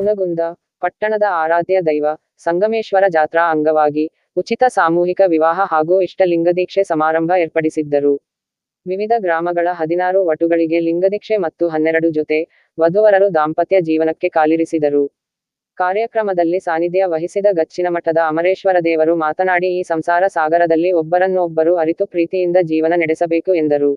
ಹುನಗುಂದ ಪಟ್ಟಣದ ಆರಾಧ್ಯ ದೈವ, ಸಂಗಮೇಶ್ವರ ಜಾತ್ರಾ ಅಂಗವಾಗಿ ಉಚಿತ ಸಾಮೂಹಿಕ ವಿವಾಹ ಹಾಗೂ ಇಷ್ಟಲಿಂಗದೀಕ್ಷೆ ಸಮಾರಂಭ ಏರ್ಪಡಿಸಿದ್ದರು. ವಿವಿಧ ಗ್ರಾಮಗಳ ಹದಿನಾರು ವಟುಗಳಿಗೆ ಲಿಂಗದೀಕ್ಷೆ ಮತ್ತು ಹನ್ನೆರಡು ಜೊತೆ ವಧುವರರು ದಾಂಪತ್ಯ ಜೀವನಕ್ಕೆ ಕಾಲಿರಿಸಿದರು. ಕಾರ್ಯಕ್ರಮದಲ್ಲಿ ಸಾನ್ನಿಧ್ಯ ವಹಿಸಿದ ಗಚ್ಚಿನ ಮಠದ ಅಮರೇಶ್ವರ ದೇವರು ಮಾತನಾಡಿ, ಈ ಸಂಸಾರ ಸಾಗರದಲ್ಲಿ ಒಬ್ಬರನ್ನೊಬ್ಬರು ಅರಿತು ಪ್ರೀತಿಯಿಂದ ಜೀವನ ನಡೆಸಬೇಕು ಎಂದರು.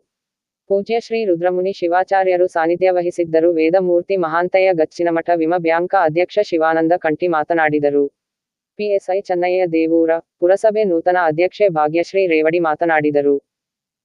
ಪೂಜ್ಯ ಶ್ರೀ ರುದ್ರಮುನಿ ಶಿವಾಚಾರ್ಯರು ಸಾನ್ನಿಧ್ಯ ವಹಿಸಿದ್ದರು. ವೇದಮೂರ್ತಿ ಮಹಾಂತಯ್ಯ ಗಚ್ಚಿನಮಠ ವಿಮ ಬ್ಯಾಂಕ ಅಧ್ಯಕ್ಷ ಶಿವಾನಂದ ಕಂಟಿ ಮಾತನಾಡಿದರು. ಪಿಎಸ್ಐ ಚೆನ್ನಯ್ಯ ದೇವೂರ ಪುರಸಭೆ ನೂತನ ಅಧ್ಯಕ್ಷೆ ಭಾಗ್ಯಶ್ರೀ ರೇವಡಿ ಮಾತನಾಡಿದರು.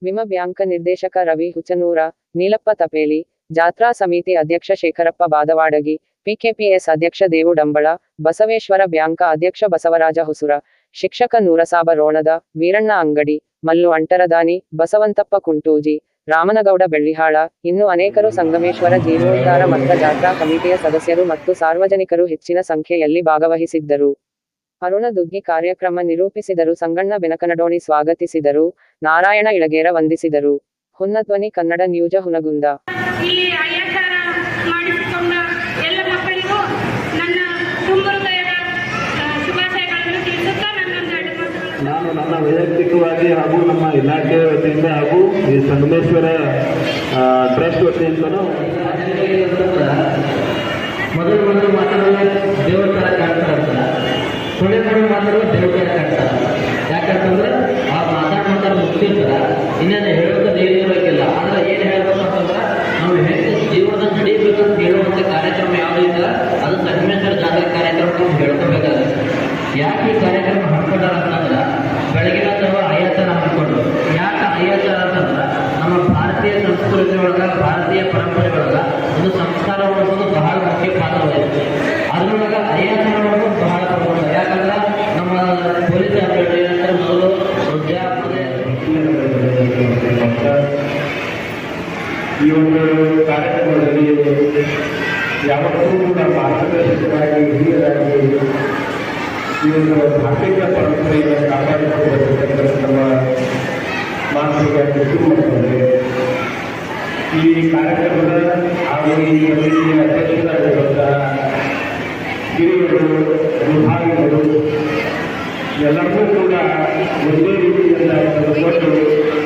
ವಿಮ ಬ್ಯಾಂಕ ನಿರ್ದೇಶಕ ರವಿ ಹುಚನೂರ ನೀಲಪ್ಪ ತಪೇಲಿ, ಜಾತ್ರಾ ಸಮಿತಿ ಅಧ್ಯಕ್ಷ ಶೇಖರಪ್ಪ ಬಾದವಾಡಗಿ ಪಿಕೆಪಿಎಸ್ ಅಧ್ಯಕ್ಷ ದೇವು ಡಂಬಳ ಬಸವೇಶ್ವರ ಬ್ಯಾಂಕ ಅಧ್ಯಕ್ಷ ಬಸವರಾಜ ಹುಸುರ, ಶಿಕ್ಷಕ ನೂರಸಾಬ ರೋಣದ, ವೀರಣ್ಣ ಅಂಗಡಿ, ಮಲ್ಲು ಅಂಟರದಾನಿ, ಬಸವಂತಪ್ಪ ಕುಂಟೂಜಿ, ರಾಮನಗೌಡ ಬೆಳ್ಳಿಹಾಳ, ಇನ್ನು ಅನೇಕರು ಸಂಗಮೇಶ್ವರ ಜೀರ್ಣೋದ್ಧಾರ ಮತ್ತ ಜಾತ್ರಾ ಕಮಿಟಿಯ ಸದಸ್ಯರು ಮತ್ತು ಸಾರ್ವಜನಿಕರು ಹೆಚ್ಚಿನ ಸಂಖ್ಯೆಯಲ್ಲಿ ಭಾಗವಹಿಸಿದ್ದರು. ಅರುಣ ದುಗ್ಗಿ ಕಾರ್ಯಕ್ರಮ ನಿರೂಪಿಸಿದರು, ಸಂಗಣ್ಣ ಬೆನಕನಡೋಣಿ ಸ್ವಾಗತಿಸಿದರು, ನಾರಾಯಣ ಇಳಗೇರ ವಂದಿಸಿದರು. ಹುನ್ನಧ್ವನಿ ಕನ್ನಡ ನ್ಯೂಜ ಹುನಗುಂದ. ನಾನು ನನ್ನ ವೈಯಕ್ತಿಕವಾಗಿ ಹಾಗೂ ನಮ್ಮ ಇಲಾಖೆ ವತಿಯಿಂದ ಹಾಗೂ ಈ ಸಂಗಮೇಶ್ವರ ಟ್ರಸ್ಟ್ ವತಿಯಿಂದನೂ ಮೊದಲು ಮೊದಲು ಮಾತಾಡೋದು ದೇವರ ಥರ ಕಾಣ್ತಾರಂತ ಕೊನೆ ಕೊನೆ ಮಾತಾಡೋದು ದೇವ್ರ ಥರ ಕಾಣ್ತಾರ ಯಾಕಂತಂದ್ರೆ ಆ ಮಾತಾಡ್ ಮುಖ್ಯ ಮುಗಿಸಿರ್ತಾರ ಇನ್ನೇನು ಹೇಳೋದು ಏನಿರಬೇಕಿಲ್ಲ ಆದ್ರೆ ಏನು ಹೇಳ್ಬೇಕು ಅಂತಂದ್ರೆ, ನಾವು ಹೇಗೆ ಜೀವನ ನಡೀಬೇಕಂತ ಹೇಳುವಂಥ ಕಾರ್ಯಕ್ರಮ ಯಾವ್ದು ಇದ್ದಲ್ಲ ಕಾರ್ಯಕ್ರಮದಲ್ಲಿ ಯಾವತ್ತೂ ಕೂಡ ಮಾರ್ಗದರ್ಶಕರಾಗಿ ಹಿರಿಯರಾಗಿ ಒಂದು ಧಾರ್ಮಿಕ ಪರಂಪರೆಯನ್ನು ಕಾಪಾಡಿಕೊಳ್ಳಬೇಕಂತ ನಮ್ಮ ಮಾನಸಿಕ ಮಾಡಿದ್ದಾರೆ. ಈ ಕಾರ್ಯಕ್ರಮದ ಹಾಗೂ ಈ ಸಮಿತಿಯ ಅಧ್ಯಕ್ಷರಾಗಿರುವಂತಹ ಹಿರಿಯರು ವಿಭಾಗಗಳು ಎಲ್ಲರಿಗೂ ಕೂಡ ಒಂದೇ ರೀತಿಯಿಂದ ಕೊಟ್ಟು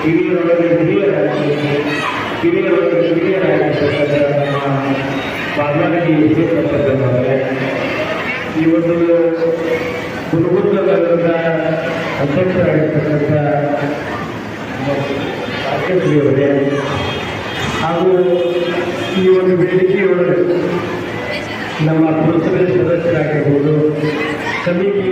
ಹಿರಿಯರೊಳಗೆ ಹಿರಿಯರಾಗಿ ಹಿರಿಯರೊಳಗೆ ಹಿರಿಯರಾಗಿರ್ತಕ್ಕಂಥ ನಮ್ಮ ಬಾಲ್ವಾಡಿಗೆ ಸೇರ್ಪಟ್ಟಂತೆ ಈ ಒಂದು ಗುರುಗುತ್ತದ ಅಧ್ಯಕ್ಷರಾಗಿರ್ತಕ್ಕಂಥ ಅಧ್ಯಕ್ಷರಿಯವರೇ ಹಾಗೂ ಈ ಒಂದು ವೇದಿಕೆಯೊಳಗೆ ನಮ್ಮ ಪುರಸಭೆ ಸದಸ್ಯರಾಗಿರ್ಬೋದು ಸಮಿತಿಯ